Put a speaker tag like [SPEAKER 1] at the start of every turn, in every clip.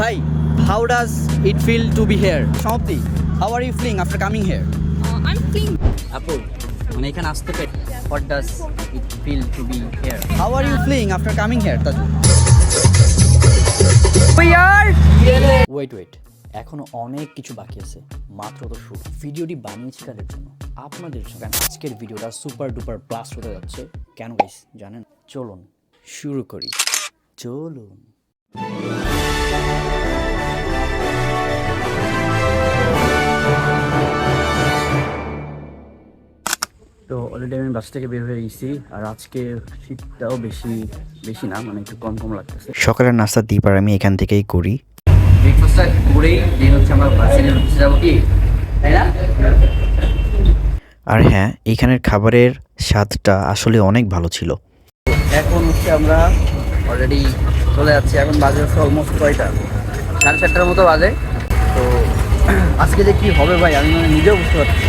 [SPEAKER 1] ভাই how does it feel to be here Samapti. How are you feeling after coming here
[SPEAKER 2] I'm feeling
[SPEAKER 1] আপু মানে এখানে আসতে পেরে what does it feel to be here how are you feeling after coming here Taju? Wait wait এখনও অনেক কিছু বাকি আছে। মাত্র তো শুরু। ভিডিওটি বানিয়েছি কাদের জন্য? আপনাদের জন্য। আজকের ভিডিওটা সুপার ডুপার প্লাস হতে যাচ্ছে। কেন গাইস জানেন? চলুন। শুরু করি। চলুন। তো অলরেডি আমি বাস থেকে বের হয়ে গেছি আর আজকে শীতটাও বেশি বেশি না মানে একটু কম কম লাগতেছে।
[SPEAKER 3] সকালের নাস্তা দিবার আমি এখান থেকেই করি।
[SPEAKER 1] ব্রেকফাস্টটা করেই দেন হচ্ছে আমরা বাসে যাব কি? তাই না?
[SPEAKER 3] আর হ্যাঁ এখানের খাবারের স্বাদটা আসলে অনেক ভালো ছিল।
[SPEAKER 1] এখন হচ্ছে আমরা অলরেডি চলে যাচ্ছে এখন বাজে হচ্ছে অলমোস্ট কয়টা সাড়ে চারটার মতো বাজে। তো আজকে যে কি হবে ভাই আমি মানে নিজেও বুঝতে পারছি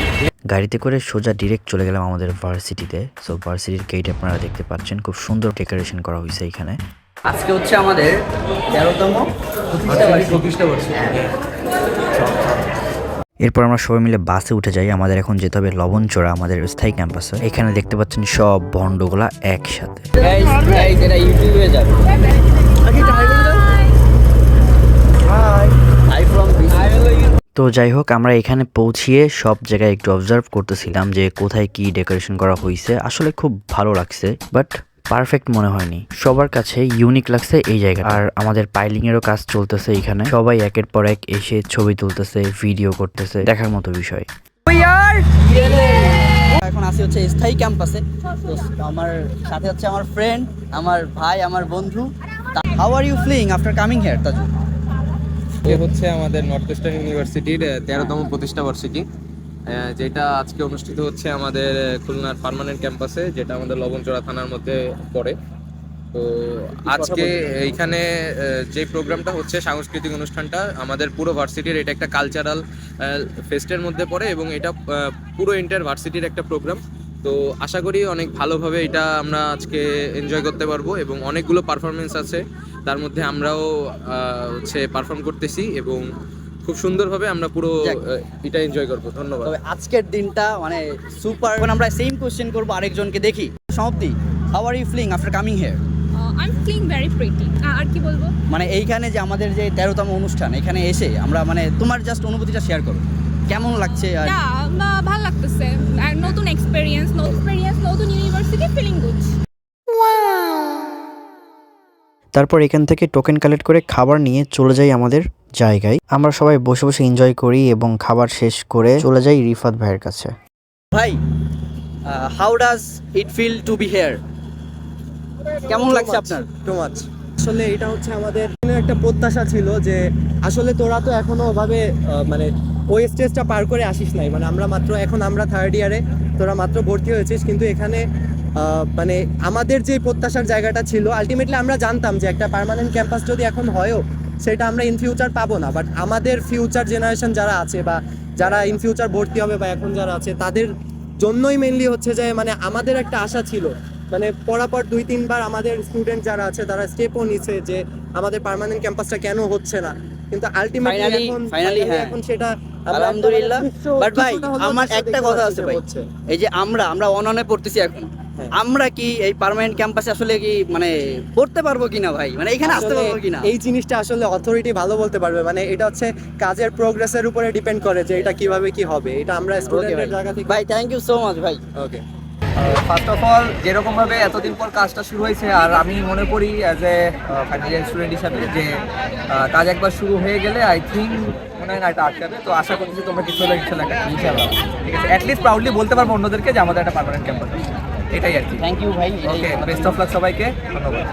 [SPEAKER 3] গাড়িতে করে সোজা ডিরেক্ট চলে গেলাম আমাদের ভার্সিটিতে সো ভার্সিটির গেট আপনারা দেখতে পাচ্ছেন খুব সুন্দর ডেকোরেশন করা হয়েছে এখানে।
[SPEAKER 1] আজকে হচ্ছে আমাদের তেরোতম প্রতিষ্ঠা বর্ষ
[SPEAKER 3] এরপর আমরা সবাই মিলে বাসে উঠে যাই। আমাদের এখন যেতে হবে লবণচোড়া আমাদের স্থায়ী ক্যাম্পাসে। এখানে দেখতে পাচ্ছেন সব ভণ্ডগুলা একসাথে। তো যাই হোক, আমরা এখানে পৌঁছিয়ে সব জায়গায় একটু অবজার্ভ করতেছিলাম যে কোথায় কি ডেকোরেশন করা হয়েছে আসলে খুব ভালো লাগছে বাট পারফেক্ট মনে হয়নি। সবার কাছে ইউনিক লাগছে এই জায়গা আর আমাদের পাইলিং এরও কাজ চলতেছে এখানে। সবাই একের পর এক এসে ছবি তুলতেছে ভিডিও করতেছে দেখার মতো বিষয়।
[SPEAKER 1] এখন আসি হচ্ছে স্থায়ী ক্যাম্পাসে। তো আমার সাথে হচ্ছে আমার ফ্রেন্ড আমার ভাই আমার বন্ধু। How are you feeling after coming here Taju?
[SPEAKER 4] এ হচ্ছে আমাদের নর্থ ইস্টার্ন ইউনিভার্সিটির তেরোতম প্রতিষ্ঠা বার্ষিকী। যেটা আজকে অনুষ্ঠিত হচ্ছে আমাদের খুলনার পার্মানেন্ট ক্যাম্পাসে যেটা আমাদের লবণচড়া থানার মধ্যে পড়ে। তো আজকে এইখানে যে প্রোগ্রামটা হচ্ছে সাংস্কৃতিক অনুষ্ঠানটা আমাদের পুরো ভার্সিটির এটা একটা কালচারাল ফেস্টের মধ্যে পড়ে এবং এটা পুরো ইন্টার ভার্সিটির একটা প্রোগ্রাম তো আশা করি অনেক ভালোভাবে এটা আমরা আজকে এনজয় করতে পারব এবং অনেকগুলো পারফরমেন্স আছে। তার মধ্যে আমরাও হচ্ছে পারফর্ম করতেছি এবং খুব সুন্দরভাবে আমরা পুরো এটা এনজয় করব। ধন্যবাদ।
[SPEAKER 1] তবে আজকের দিনটা মানে সুপার এখন আমরা সেম কোশ্চেন করব আরেকজনকে দেখি। Samapti how are you feeling after coming here
[SPEAKER 2] I am feeling very. Uh, আর কি বলব?
[SPEAKER 1] মানে এইখানে যে আমাদের যে তেরোতম অনুষ্ঠান এখানে এসে আমরা মানে তোমার জাস্ট অনুভূতিটা শেয়ার করো। কেমন লাগছে আর
[SPEAKER 2] ভালো লাগতেছে।
[SPEAKER 3] তারপর এখান থেকে টোকেন কালেক্ট করে খাবার নিয়ে চলে যাই আমাদের জায়গায়। আমরা সবাই বসে বসে এনজয় করি এবং খাবার শেষ করে চলে যাই রিফাত ভাইয়ের কাছে।
[SPEAKER 1] ভাই how does it feel to be here কেমন লাগছে আপনার?
[SPEAKER 5] টু মাচ আসলে এটা হচ্ছে আমাদের একটা প্রত্যাশা ছিল যে আসলে তোরা তো এখনও ওভাবে আহ, মানে ওই স্টেজটা পার করে আসিস নাই। মানে আমরা মাত্র এখন আমরা থার্ড ইয়ারে তোরা মাত্র ভর্তি হয়েছিস কিন্তু এখানে মানে আমাদের যে প্রত্যাশার জায়গাটা ছিল আলটিমেটলি আমরা জানতাম যে একটা পার্মানেন্ট ক্যাম্পাস যদি এখন হয়ও সেটা আমরা ইন ফিউচার পাবো না। বাট আমাদের ফিউচার জেনারেশন যারা আছে বা যারা ইন ফিউচার ভর্তি হবে বা এখন যারা আছে তাদের জন্যই মেনলি হচ্ছে যে মানে আমাদের একটা আশা ছিল। মানে পরাপর দুই তিনবার আমাদের স্টুডেন্ট যারা আছে তারা স্টেপও নিছে যে আমাদের পার্মানেন্ট ক্যাম্পাসটা কেন হচ্ছে না। কিন্তু আলটিমেটলি এখন
[SPEAKER 1] finally হ্যাঁ।
[SPEAKER 5] এখন সেটা
[SPEAKER 1] আলহামদুলিল্লাহ। বাট ভাই আমার একটা কথা আছে ভাই। এই যে আমরা আমরা অননে পড়তেছি এখন। আমরা কি এই পার্মানেন্ট ক্যাম্পাসে আসলে কি মানে পড়তে পারব কিনা ভাই? মানে এখানে আসতে পারব কিনা?
[SPEAKER 5] এই জিনিসটা আসলে অথরিটি ভালো বলতে পারবে। মানে এটা হচ্ছে কাজের প্রোগ্রেসের উপরে ডিপেন্ড করে যে এটা কীভাবে কি হবে। এটা আমরা স্টুডেন্টের। জায়গা থেকে
[SPEAKER 1] ভাই থ্যাংক ইউ সো মাচ ভাই।
[SPEAKER 5] ওকে
[SPEAKER 6] ফার্স্ট অফ অল যেরকমভাবে এতদিন পর কাজটা শুরু হয়েছে আর আমি মনে করি as a final year student হিসাবে যে কাজ একবার শুরু হয়ে গেলে আই থিঙ্ক মনে হয় না এটা আটকাবে। তো আশা করছি তোমরা কিছু হলে কিছু লাগে ইনশাআল্লাহ ঠিক আছে? অ্যাটলিস্ট প্রাউডলি বলতে পারব অন্যদেরকে যে আমাদের একটা পার্মানেন্ট ক্যাম্পাস এটাই আর কি।
[SPEAKER 1] থ্যাংক ইউ ভাই
[SPEAKER 6] ওকে বেস্ট অফ লাক সবাইকে ধন্যবাদ।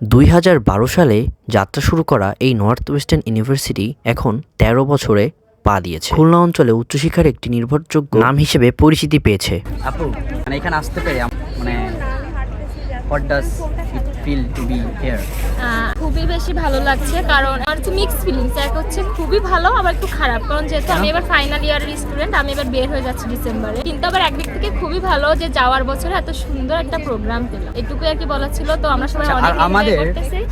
[SPEAKER 3] দুই হাজার বারো সালে যাত্রা শুরু করা এই নর্থ ওয়েস্টার্ন ইউনিভার্সিটি এখন তেরো বছরে পা দিয়েছে। খুলনা অঞ্চলে উচ্চশিক্ষার একটি নির্ভরযোগ্য নাম হিসেবে পরিচিতি পেয়েছে।
[SPEAKER 1] আপু মানে এখানে আসতে পেরে মানে what does it feel to be here
[SPEAKER 7] খুবই বেশি ভালো লাগছে কারণ আমার হচ্ছে মিক্স ফিলিংস এক হচ্ছে খুবই ভালো আবার একটু খারাপ। কারণ যেহেতু আমি এবার ফাইনাল ইয়ারের স্টুডেন্ট আমি এবার বের হয়ে যাচ্ছি ডিসেম্বরে কিন্তু আবার একদিক থেকে খুবই ভালো যে যাওয়ার বছরে এত সুন্দর একটা প্রোগ্রাম পেলাম। এটুকুই আর কি বলা ছিল তো আমরা সবাই
[SPEAKER 1] আচ্ছা,
[SPEAKER 7] অনেক
[SPEAKER 1] আমাদের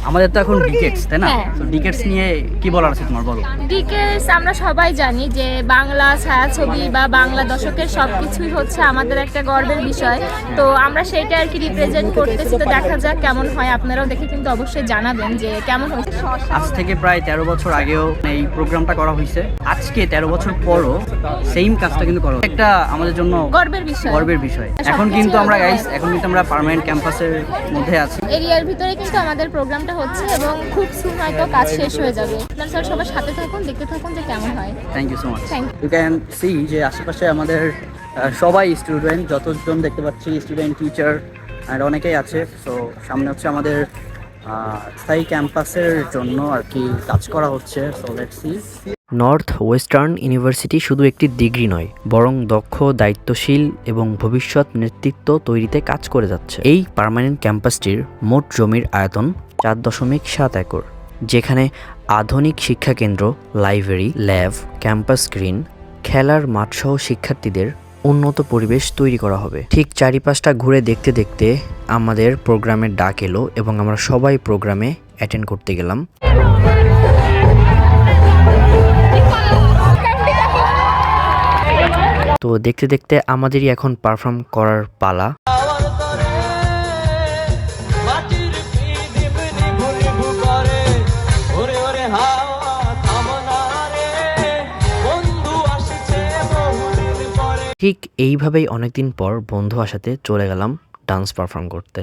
[SPEAKER 1] আমাদের তো এখন ডিকেটস তাই না?
[SPEAKER 7] হ্যাঁ।
[SPEAKER 1] তো ডিকেটস নিয়ে কি বলার আছে তোমার বলো?
[SPEAKER 7] ডিকেস আমরা সবাই জানি যে বাংলা ছায়াছবি বা বাংলা দশকের সবকিছুই হচ্ছে আমাদের একটা গর্বের বিষয়। তো আমরা সেটা আর কি রিপ্রেজেন্ট করতেছি তো দেখা যাক কেমন হয়। আপনারাও দেখে কিন্তু অবশ্যই জানাবেন যে কেমন হয়েছে?
[SPEAKER 1] আজ থেকে প্রায় তেরো বছর আগেও এই প্রোগ্রামটা করা হয়েছে। আজকে তেরো বছর পরও সেম কাজটা কিন্তু করা একটা আমাদের জন্য
[SPEAKER 7] গর্বের বিষয়।
[SPEAKER 1] গর্বের বিষয়। এখন কিন্তু আমরা গাইস এখন কিন্তু আমরা পার্মানেন্ট ক্যাম্পাসের মধ্যে আছি।
[SPEAKER 7] এরিয়ার ভিতরে কিন্তু আমাদের প্রোগ্রামটা হচ্ছে এবং খুব সুন হয়তো কাজ শেষ হয়ে যাবে। আপনারা স্যার সবার সাথে থাকুন দেখতে থাকুন যে কেমন হয়।
[SPEAKER 1] Thank you so much you can see যে আশেপাশে আমাদের সবাই স্টুডেন্ট যতজন দেখতে পাচ্ছি স্টুডেন্ট টিচার আর অনেকেই আছে। সো সামনে হচ্ছে আমাদের স্থায়ী ক্যাম্পাসের জন্য আর কি কাজ করা হচ্ছে সো
[SPEAKER 3] নর্থ ওয়েস্টার্ন ইউনিভার্সিটি শুধু একটি ডিগ্রি নয়, বরং দক্ষ, দায়িত্বশীল এবং ভবিষ্যৎ নেতৃত্ব তৈরিতে কাজ করে যাচ্ছে। এই পার্মানেন্ট ক্যাম্পাসটির মোট জমির আয়তন চার দশমিক সাত একর, যেখানে আধুনিক শিক্ষাকেন্দ্র লাইব্রেরি ল্যাব ক্যাম্পাস স্ক্রিন খেলার মাঠসহ শিক্ষার্থীদের উন্নত পরিবেশ তৈরি করা হবে। ঠিক চারিপাশটা ঘুরে দেখতে দেখতে আমাদের প্রোগ্রামের ডাক এলো এবং আমরা সবাই প্রোগ্রামে অ্যাটেন্ড করতে গেলাম। তো দেখতে দেখতে আমাদেরই এখন পারফর্ম করার পালা। ঠিক এইভাবেই অনেকদিন পর বন্ধু আসাতে চলে গেলাম। ডান্স পারফর্ম করতে।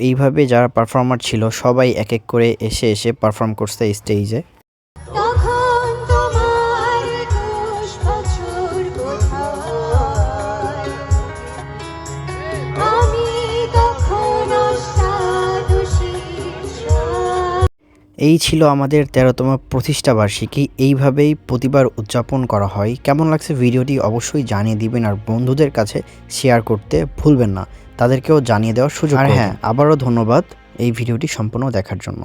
[SPEAKER 3] এইভাবে যারা পারফর্মার ছিল সবাই এক এক করে এসে এসে পারফর্ম করছে স্টেজে এই ছিল আমাদের তেরোতম প্রতিষ্ঠা বার্ষিকী। এইভাবেই প্রতিবার উদযাপন করা হয়। কেমন লাগছে ভিডিওটি অবশ্যই জানিয়ে দিবেন আর বন্ধুদের কাছে শেয়ার করতে ভুলবেন না। তাদেরকেও জানিয়ে দেওয়ার সুযোগ আর হ্যাঁ আবারও ধন্যবাদ এই ভিডিওটি সম্পূর্ণ দেখার জন্য।